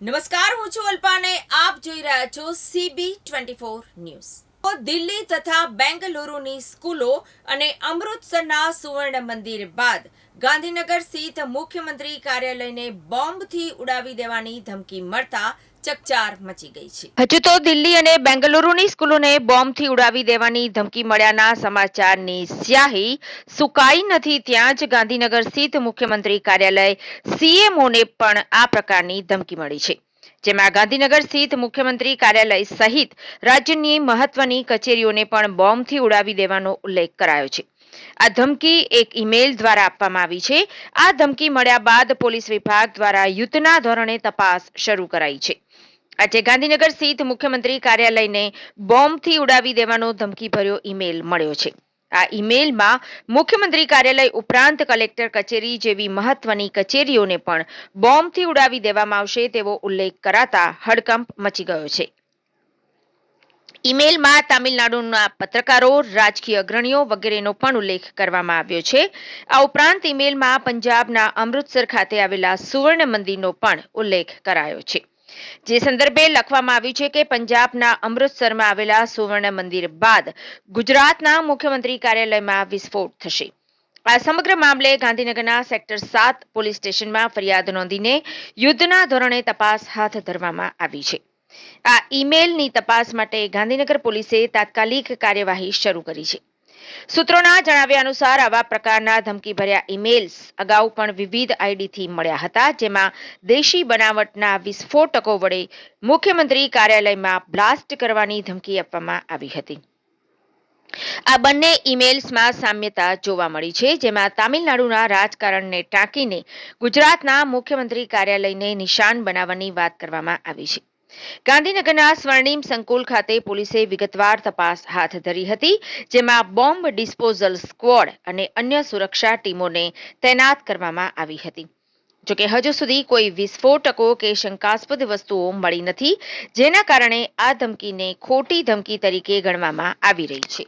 નમસ્કાર, હું છું અલ્પાને. આપ જોઈ રહ્યા છો CB twenty four news. Delhi તથા બેંગલુરુની સ્કૂલો અને અમૃતસરના સુવર્ણ મંદિર બાદ ગાંધીનગર સ્થિત મુખ્યમંત્રી કાર્યાલયને બોમ્બથી ઉડાવી દેવાની ધમકી મળતા ચકચાર મચી ગઈ છે. હજુ તો દિલ્હી અને બેંગલુરુની સ્કૂલોને બોમ્બથી ઉડાવી દેવાની ધમકી મળ્યાના સમાચારની સ્યાહી સુકાઈ નથી ત્યાં જ ગાંધીનગર સ્થિત મુખ્યમંત્રી કાર્યાલય સીએમઓને પણ આ પ્રકારની ધમકી મળી છે. જેમાં ગાંધીનગર સ્થિત મુખ્યમંત્રી કાર્યાલય સહિત રાજ્યની મહત્વની કચેરીઓને પણ બોમ્બથી ઉડાવી દેવાનો ઉલ્લેખ કરાયો છે. આ ધમકી એક ઈમેલ દ્વારા આપવામાં આવી છે. આ ધમકી મળ્યા બાદ પોલીસ વિભાગ દ્વારા યુદ્ધના ધોરણે તપાસ શરૂ કરાઈ છે. આજે ગાંધીનગર સ્થિત મુખ્યમંત્રી કાર્યાલયને બોમ્બથી ઉડાવી દેવાનો ધમકીભર્યો ઈમેલ મળ્યો છે. આ ઈમેલમાં મુખ્યમંત્રી કાર્યાલય ઉપરાંત કલેક્ટર કચેરી જેવી મહત્વની કચેરીઓને પણ બોમ્બથી ઉડાવી દેવામાં આવશે તેવો ઉલ્લેખ કરાતા હડકંપ મચી ગયો છે. ઈમેલમાં તામિલનાડુના પત્રકારો, રાજકીય અગ્રણીઓ વગેરેનો પણ ઉલ્લેખ કરવામાં આવ્યો છે. આ ઉપરાંત ઈમેલમાં પંજાબના અમૃતસર ખાતે આવેલા સુવર્ણ મંદિરનો પણ ઉલ્લેખ કરાયો છે. જે સંદર્ભે લખવામાં આવ્યું છે કે પંજાબના અમૃતસરમાં આવેલા સુવર્ણ મંદિર બાદ ગુજરાતના મુખ્યમંત્રી કાર્યાલયમાં વિસ્ફોટ થશે. આ સમગ્ર મામલે ગાંધીનગરના સેક્ટર સાત પોલીસ સ્ટેશનમાં ફરિયાદ નોંધીને યુદ્ધના ધોરણે તપાસ હાથ ધરવામાં આવી છે. આ ઈમેલની તપાસ માટે ગાંધીનગર પોલીસે તાત્કાલિક કાર્યવાહી શરૂ કરી છે. સૂત્રોના જણાવ્યા અનુસાર આવા પ્રકારના ધમકીભર્યા ઈમેલ્સ અગાઉ પણ વિવિધ આઈડીથી મળ્યા હતા, જેમાં દેશી બનાવટના વિસ્ફોટકો વડે મુખ્યમંત્રી કાર્યાલયમાં બ્લાસ્ટ કરવાની ધમકી આપવામાં આવી હતી. આ બંને ઈમેલ્સમાં સામ્યતા જોવા મળી છે, જેમાં તામિલનાડુના રાજકારણને ટાંકીને ગુજરાતના મુખ્યમંત્રી કાર્યાલયને નિશાન બનાવવાની વાત કરવામાં આવી છે. ગાંધીનગરના સ્વર્ણિમ સંકુલ ખાતે પોલીસે વિગતવાર તપાસ હાથ ધરી હતી, જેમાં બોમ્બ ડિસ્પોઝલ સ્ક્વોડ અને અન્ય સુરક્ષા ટીમોને તૈનાત કરવામાં આવી હતી. જોકે હજુ સુધી કોઈ વિસ્ફોટકો કે શંકાસ્પદ વસ્તુઓ મળી નથી, જેના કારણે આ ધમકીને ખોટી ધમકી તરીકે ગણવામાં આવી રહી છે.